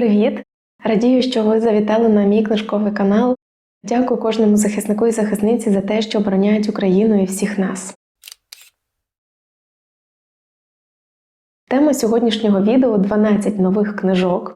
Привіт! Радію, що ви завітали на мій книжковий канал. Дякую кожному захиснику і захисниці за те, що обороняють Україну і всіх нас. Тема сьогоднішнього відео 12 нових книжок.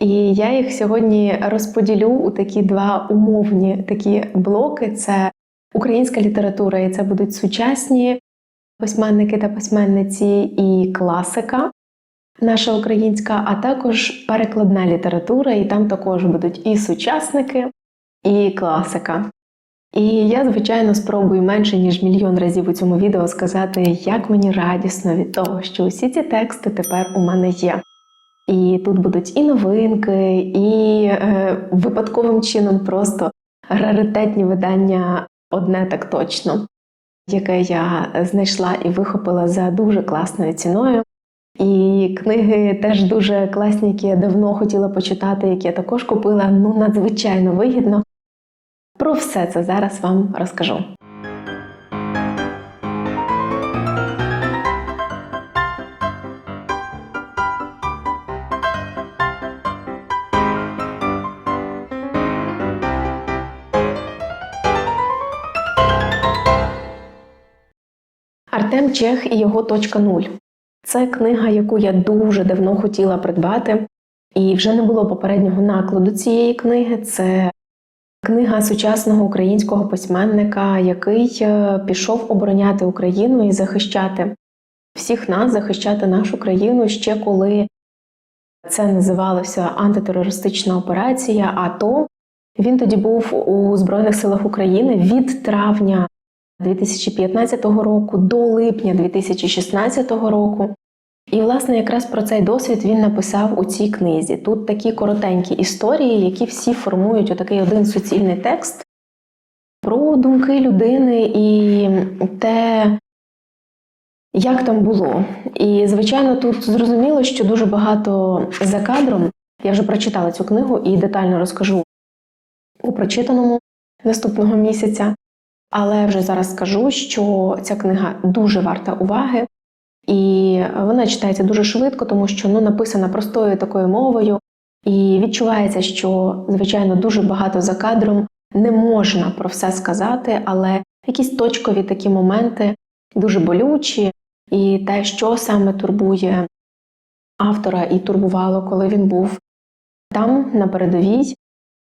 І я їх сьогодні розподілю у такі два умовні такі блоки: це українська література, і це будуть сучасні письменники та письменниці і класика наша українська, а також перекладна література, і там також будуть і сучасники, і класика. І я, звичайно, спробую менше ніж мільйон разів у цьому відео сказати, як мені радісно від того, що усі ці тексти тепер у мене є. І тут будуть і новинки, і е, випадковим чином просто раритетні видання одне так точно, яке я знайшла і вихопила за дуже класною ціною. І книги теж дуже класні, які я давно хотіла почитати, які я також купила ну надзвичайно вигідно. Про все це зараз вам розкажу. Артем Чех і його точка нуль. Це книга, яку я дуже давно хотіла придбати, і вже не було попереднього накладу цієї книги. Це книга сучасного українського письменника, який е, пішов обороняти Україну і захищати всіх нас, захищати нашу країну ще коли це називалося антитерористична операція. АТО. він тоді був у Збройних силах України від травня 2015 року до липня 2016 року. І, власне, якраз про цей досвід він написав у цій книзі. Тут такі коротенькі історії, які всі формують отакий один суцільний текст про думки людини і те, як там було. І, звичайно, тут зрозуміло, що дуже багато за кадром. Я вже прочитала цю книгу і детально розкажу у прочитаному наступного місяця. Але вже зараз скажу, що ця книга дуже варта уваги, і вона читається дуже швидко, тому що ну, написана простою такою мовою, і відчувається, що, звичайно, дуже багато за кадром. Не можна про все сказати, але якісь точкові такі моменти дуже болючі, і те, що саме турбує автора і турбувало, коли він був там, на передовій.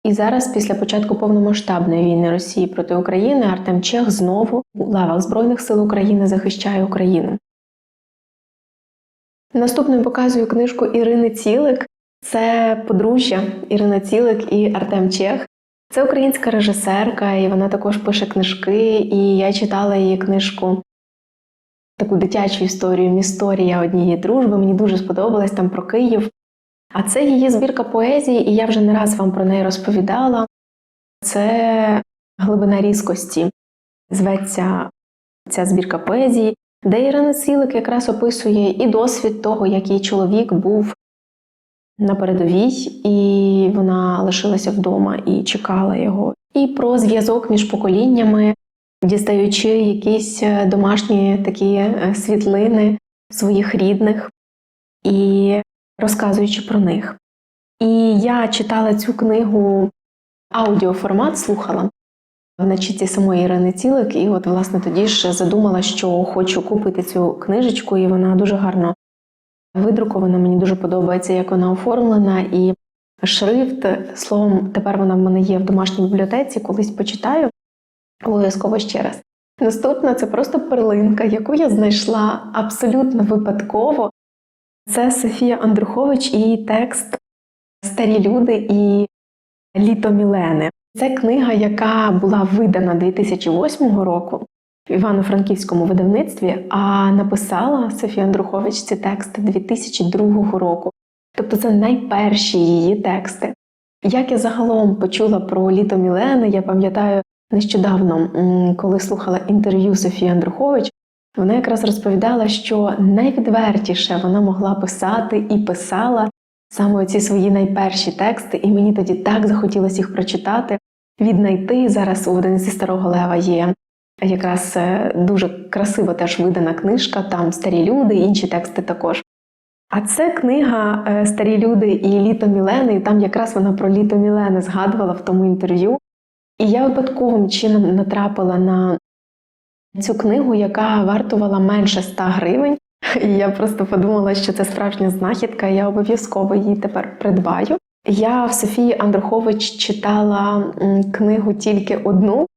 І зараз, після початку повномасштабної війни Росії проти України, Артем Чех знову у лавах Збройних сил України захищає Україну. Наступною показую книжку Ірини Цілик. Це подружжя Ірина Цілик і Артем Чех. Це українська режисерка, і вона також пише книжки. І я читала її книжку, таку дитячу історію Місторія однієї дружби. Мені дуже сподобалась там про Київ. А це її збірка поезії, і я вже не раз вам про неї розповідала. Це глибина різкості. Зветься ця збірка поезії, де Ірина Цілик якраз описує і досвід того, як її чоловік був на передовій, і вона лишилася вдома і чекала його. І про зв'язок між поколіннями, дістаючи якісь домашні такі світлини своїх рідних. І розказуючи про них. І я читала цю книгу аудіоформат, слухала в начитці самої Ірини Цілик, і от, власне, тоді ж задумала, що хочу купити цю книжечку, і вона дуже гарно видрукована. Мені дуже подобається, як вона оформлена. І шрифт, словом, тепер вона в мене є в домашній бібліотеці, колись почитаю обов'язково ще раз. Наступна це просто перлинка, яку я знайшла абсолютно випадково. Це Софія Андрухович і її текст Старі люди і Літо Мілени. Це книга, яка була видана 2008 року в Івано-Франківському видавництві, а написала Софія Андрухович ці тексти 2002 року. Тобто це найперші її тексти. Як я загалом почула про літо Мілени, я пам'ятаю нещодавно, коли слухала інтерв'ю Софії Андрухович, вона якраз розповідала, що найвідвертіше вона могла писати і писала саме ці свої найперші тексти, і мені тоді так захотілося їх прочитати, віднайти. Зараз у Одиниці Старого Лева є якраз е, дуже красиво теж видана книжка, там старі люди, інші тексти також. А це книга е, Старі люди і літо Мілени. І там якраз вона про літо Мілени згадувала в тому інтерв'ю. І я випадковим чином натрапила на цю книгу, яка вартувала менше 100 гривень. І я просто подумала, що це справжня знахідка, я обов'язково її тепер придбаю. Я в Софії Андрухович читала книгу тільки одну.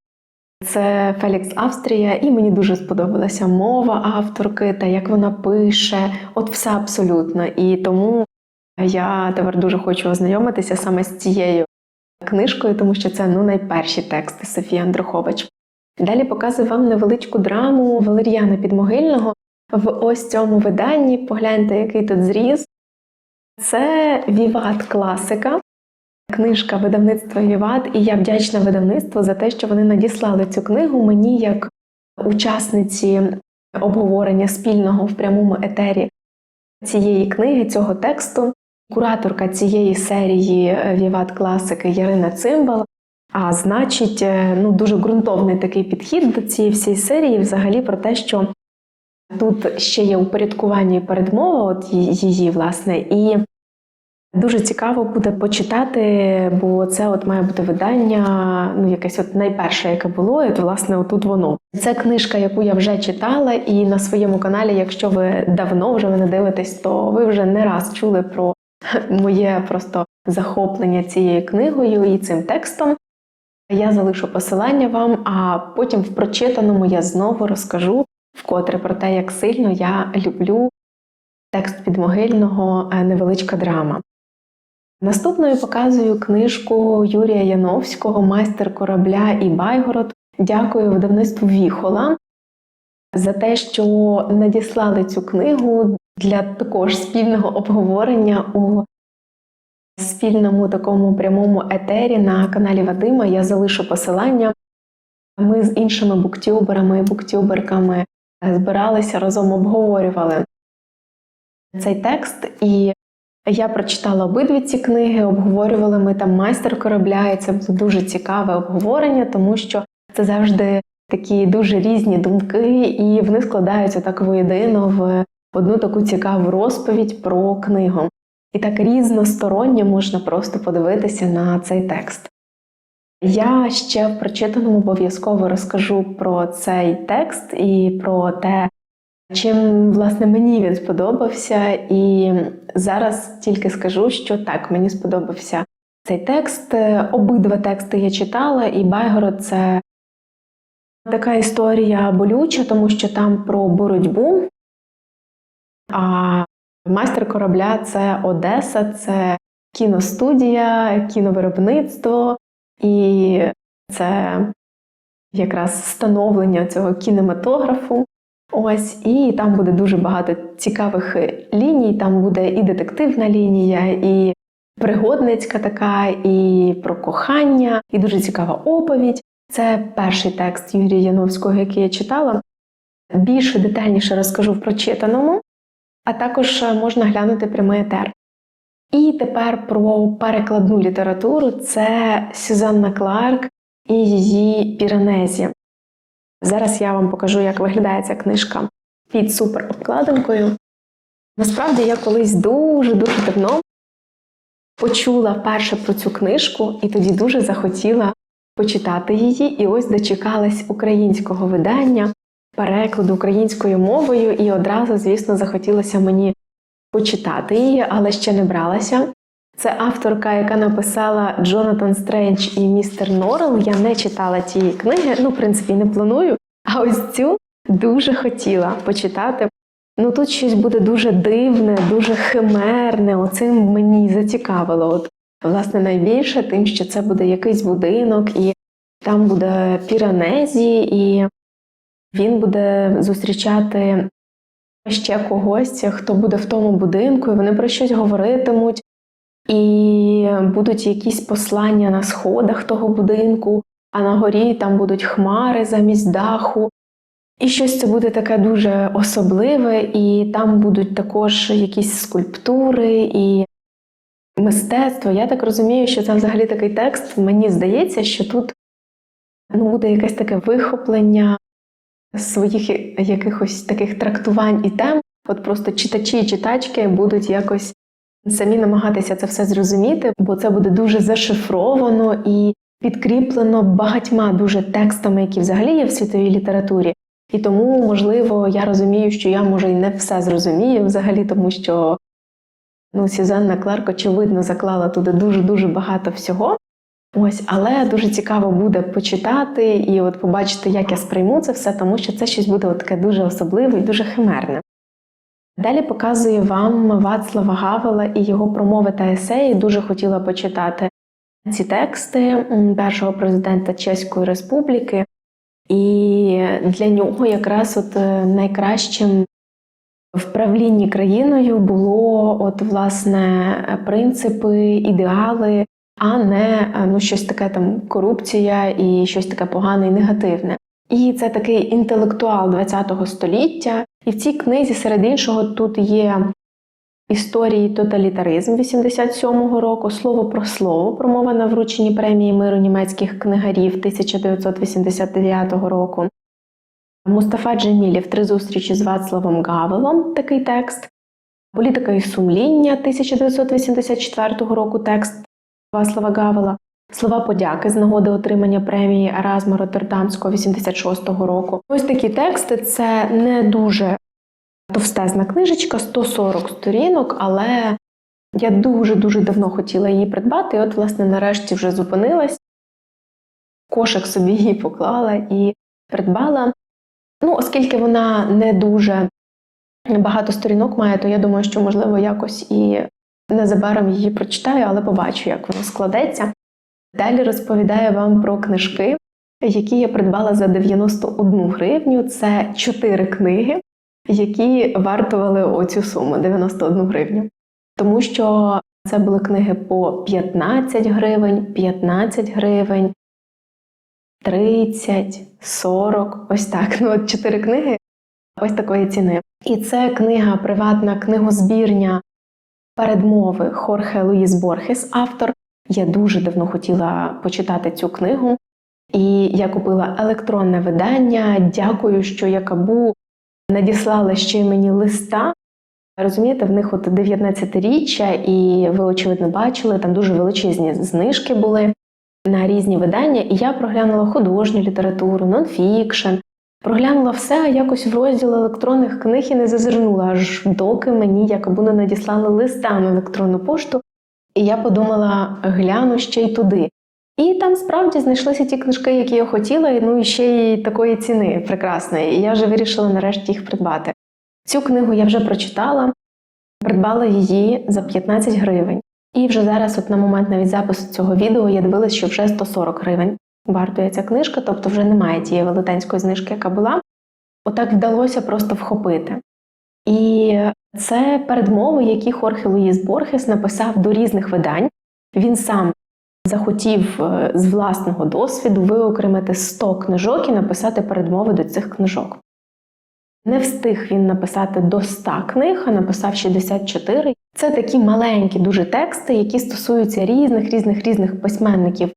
Це Фелікс Австрія, і мені дуже сподобалася мова авторки та як вона пише, от все абсолютно. І тому я тепер дуже хочу ознайомитися саме з цією книжкою, тому що це ну найперші тексти Софії Андрухович. Далі показую вам невеличку драму Валер'яна Підмогильного в ось цьому виданні. Погляньте, який тут зріз. Це Віват класика, книжка видавництва Віват, і я вдячна видавництву за те, що вони надіслали цю книгу мені як учасниці обговорення спільного в прямому етері цієї книги, цього тексту. Кураторка цієї серії Віват класики Ярина Цимбал. А значить, е, ну дуже ґрунтовний такий підхід до цієї всієї серії, взагалі про те, що тут ще є упорядкування і передмова, от її, власне, і дуже цікаво буде почитати, бо це от має бути видання, ну якесь от найперше, яке було, і от, власне, отут воно. Це книжка, яку я вже читала, і на своєму каналі, якщо ви давно вже мене дивитесь, то ви вже не раз чули про моє просто захоплення цією книгою і цим текстом. Я залишу посилання вам, а потім в прочитаному я знову розкажу вкотре про те, як сильно я люблю текст підмогильного невеличка драма. Наступною показую книжку Юрія Яновського Майстер корабля і Байгород. Дякую видавництву Віхола за те, що надіслали цю книгу для також спільного обговорення у спільному такому прямому етері на каналі Вадима. Я залишу посилання. Ми з іншими буктюберами і буктюберками збиралися разом обговорювали цей текст, і я прочитала обидві ці книги, обговорювали ми там майстер корабля, і це було дуже цікаве обговорення, тому що це завжди такі дуже різні думки, і вони складаються так воєдино в одну таку цікаву розповідь про книгу. І так різносторонньо можна просто подивитися на цей текст. Я ще в прочитаному обов'язково розкажу про цей текст і про те, чим власне мені він сподобався. І зараз тільки скажу, що так, мені сподобався цей текст. Обидва тексти я читала, і Байгород це така історія болюча, тому що там про боротьбу. А майстер корабля це Одеса, це кіностудія, кіновиробництво. І це якраз встановлення цього кінематографу. Ось, і там буде дуже багато цікавих ліній. Там буде і детективна лінія, і пригодницька така, і про кохання, і дуже цікава оповідь. Це перший текст Юрія Яновського, який я читала. Більше детальніше розкажу в прочитаному, а також можна глянути прямий етер. І тепер про перекладну літературу це Сюзанна Кларк і її Піранезі. Зараз я вам покажу, як виглядає ця книжка під супер обкладинкою. Насправді я колись дуже-дуже давно почула вперше про цю книжку і тоді дуже захотіла почитати її. І ось дочекалась українського видання, перекладу українською мовою, і одразу, звісно, захотілося мені почитати її, але ще не бралася. Це авторка, яка написала Джонатан Стрендж і Містер Норрел. Я не читала цієї книги, ну, в принципі, не планую. А ось цю дуже хотіла почитати. Ну тут щось буде дуже дивне, дуже химерне. Оцим мені зацікавило. От, власне, найбільше тим, що це буде якийсь будинок, і там буде піранезі, і він буде зустрічати ще когось, хто буде в тому будинку, і вони про щось говоритимуть, і будуть якісь послання на сходах того будинку, а на горі там будуть хмари замість даху. І щось це буде таке дуже особливе, і там будуть також якісь скульптури і мистецтво. Я так розумію, що це взагалі такий текст. Мені здається, що тут ну, буде якесь таке вихоплення своїх якихось таких трактувань і тем, от просто читачі і читачки будуть якось самі намагатися це все зрозуміти, бо це буде дуже зашифровано і підкріплено багатьма дуже текстами, які взагалі є в світовій літературі. І тому, можливо, я розумію, що я може і не все зрозумію взагалі, тому що ну, Сюзанна Кларк, очевидно, заклала туди дуже-дуже багато всього. Ось, але дуже цікаво буде почитати і от побачити, як я сприйму це все, тому що це щось буде от таке дуже особливе і дуже химерне. Далі показую вам Вацлава Гавела і його промови та есеї. Дуже хотіла почитати ці тексти першого президента Чеської Республіки, і для нього якраз от е, найкращим в правлінні країною було от власне принципи, ідеали, а не е, ну щось таке там корупція і щось таке погане і негативне. І це такий інтелектуал ХХ століття. І в цій книзі, серед іншого, тут є історії тоталітаризм 87-го року, слово про слово, промова на врученні премії миру німецьких книгарів 1989 року. Мустафа Джемілів Три зустрічі з Вацлавом Гавелом такий текст. Політика і сумління 1984 року текст Вацлава Гавела. Слова подяки з нагоди отримання премії Еразма Роттердамського 86-го року. Ось такі тексти це не дуже товстезна книжечка, 140 сторінок, але я дуже-дуже давно хотіла її придбати, і от, власне, нарешті вже зупинилась. Кошик собі її поклала і придбала. Ну, оскільки вона не дуже багато сторінок має, то я думаю, що, можливо, якось і незабаром її прочитаю, але побачу, як воно складеться. Далі розповідаю вам про книжки, які я придбала за 91 гривню. Це чотири книги, які вартували оцю суму 91 гривню. Тому що це були книги по 15 гривень, 15 гривень, 30, 40, ось так. Ну, от чотири книги ось такої ціни. І це книга, приватна книгозбірня передмови Хорхе Луїс Борхес, автор. Я дуже давно хотіла почитати цю книгу, і я купила електронне видання. Дякую, що Якабу надіслала ще й мені листа. Розумієте, в них от 19-річчя, і ви, очевидно, бачили, там дуже величезні знижки були на різні видання. І я проглянула художню літературу, нонфікшн, проглянула все, а якось в розділ електронних книг і не зазирнула, аж доки мені Якабу не надіслали листа на електронну пошту. І я подумала, гляну ще й туди. І там справді знайшлися ті книжки, які я хотіла, ну і ще й такої ціни прекрасної. І я вже вирішила нарешті їх придбати. Цю книгу я вже прочитала, придбала її за 15 гривень. І вже зараз, от на момент навіть запису цього відео, я дивилась, що вже 140 гривень вартує ця книжка, тобто вже немає тієї велетенської знижки, яка була. Отак вдалося просто вхопити. І це передмови, які Хорхе Луїс Борхес написав до різних видань. Він сам захотів е, з власного досвіду виокремити 100 книжок і написати передмови до цих книжок. Не встиг він написати до 100 книг, а написав 64. Це такі маленькі дуже тексти, які стосуються різних різних різних письменників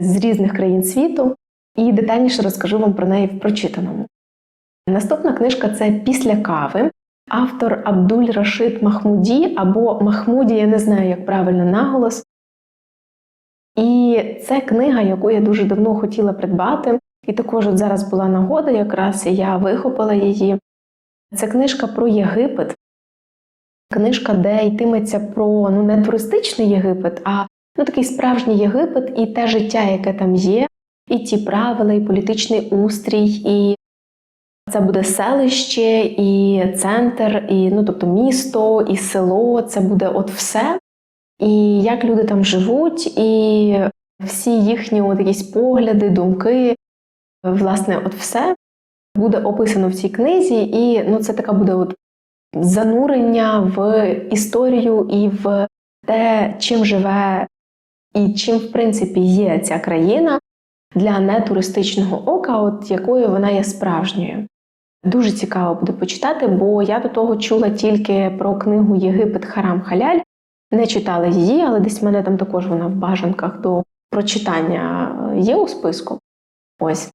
з різних країн світу, і детальніше розкажу вам про неї в прочитаному. Наступна книжка це Після кави. Автор Абдуль Рашид Махмуді або Махмуді, я не знаю, як правильно наголос. І це книга, яку я дуже давно хотіла придбати. І також от зараз була нагода, якраз і я вихопила її. Це книжка про Єгипет. Книжка, де йтиметься про ну, не туристичний Єгипет, а ну, такий справжній Єгипет і те життя, яке там є, і ті правила, і політичний устрій, і це буде селище, і центр, і ну, тобто місто, і село. Це буде от все. І як люди там живуть, і всі їхні от якісь погляди, думки, власне, от все буде описано в цій книзі, і ну, це така буде от занурення в історію і в те, чим живе і чим, в принципі, є ця країна для нетуристичного ока, от якою вона є справжньою. Дуже цікаво буде почитати, бо я до того чула тільки про книгу Єгипет Харам Халяль. Не читала її, але десь в мене там також вона в бажанках до прочитання є у списку. Ось.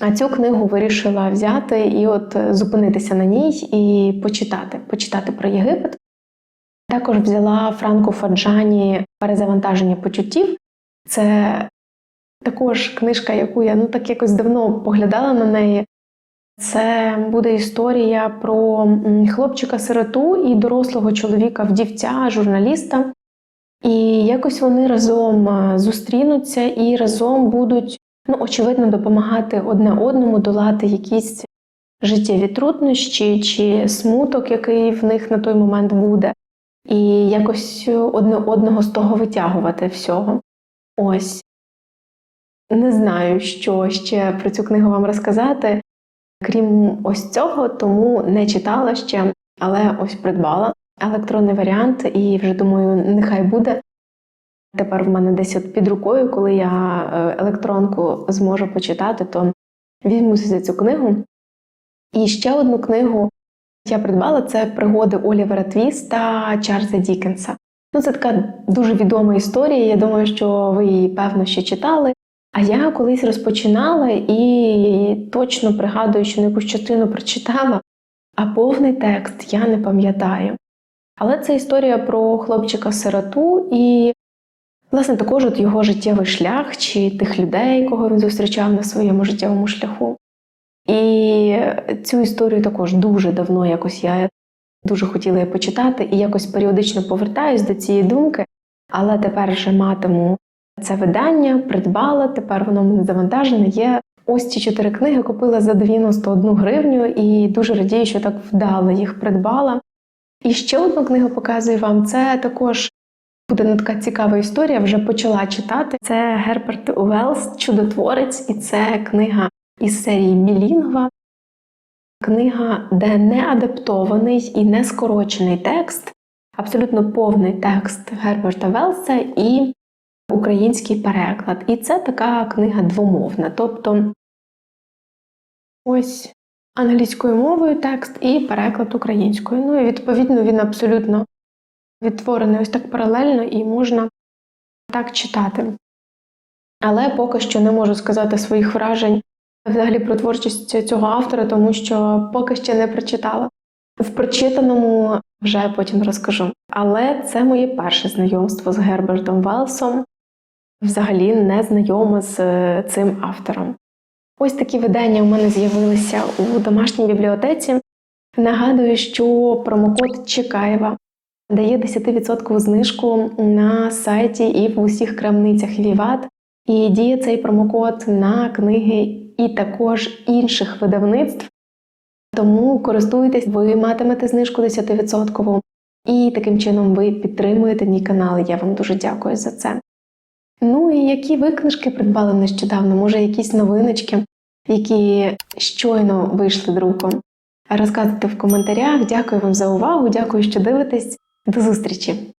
А цю книгу вирішила взяти і от зупинитися на ній і почитати, почитати про Єгипет. Також взяла Франко Фаджані Перезавантаження почуттів. Це також книжка, яку я ну так якось давно поглядала на неї. Це буде історія про хлопчика-сироту і дорослого чоловіка, вдівця, журналіста. І якось вони разом зустрінуться і разом будуть, ну, очевидно, допомагати одне одному долати якісь життєві труднощі чи смуток, який в них на той момент буде, і якось одне одного з того витягувати всього. Ось. Не знаю, що ще про цю книгу вам розказати. Крім ось цього, тому не читала ще, але ось придбала електронний варіант, і вже думаю, нехай буде. Тепер в мене десь от під рукою, коли я е, електронку зможу почитати, то візьмуся за цю книгу. І ще одну книгу я придбала це пригоди Олівера Твіста Чарльза Дікенса. Ну, це така дуже відома історія. Я думаю, що ви її певно ще читали. А я колись розпочинала і точно пригадую, що на якусь частину прочитала, а повний текст я не пам'ятаю. Але це історія про хлопчика-сироту і, власне, також от його життєвий шлях чи тих людей, кого він зустрічав на своєму життєвому шляху. І цю історію також дуже давно якось я дуже хотіла її почитати і якось періодично повертаюсь до цієї думки, але тепер вже матиму це видання, придбала, тепер воно мене завантажене. Є ось ці чотири книги купила за 91 гривню і дуже радію, що так вдало їх придбала. І ще одну книгу показую вам. Це також буде така цікава історія, вже почала читати. Це Герберт Уелс, Чудотворець, і це книга із серії Білінгва. Книга, де не адаптований і не скорочений текст, абсолютно повний текст Герберта Велса і український переклад. І це така книга двомовна. Тобто ось англійською мовою текст і переклад українською. Ну і відповідно він абсолютно відтворений ось так паралельно і можна так читати. Але поки що не можу сказати своїх вражень взагалі про творчість цього автора, тому що поки ще не прочитала. В прочитаному вже потім розкажу. Але це моє перше знайомство з Гербертом Велсом, взагалі не знайома з е, цим автором. Ось такі видання у мене з'явилися у домашній бібліотеці. Нагадую, що промокод Чекаєва дає 10% знижку на сайті і в усіх крамницях Віват. І діє цей промокод на книги і також інших видавництв. Тому користуйтесь, ви матимете знижку 10%, і таким чином ви підтримуєте мій канал. Я вам дуже дякую за це. Ну і які ви книжки придбали нещодавно? Може, якісь новиночки, які щойно вийшли друком? Розказуйте в коментарях. Дякую вам за увагу, дякую, що дивитесь. До зустрічі!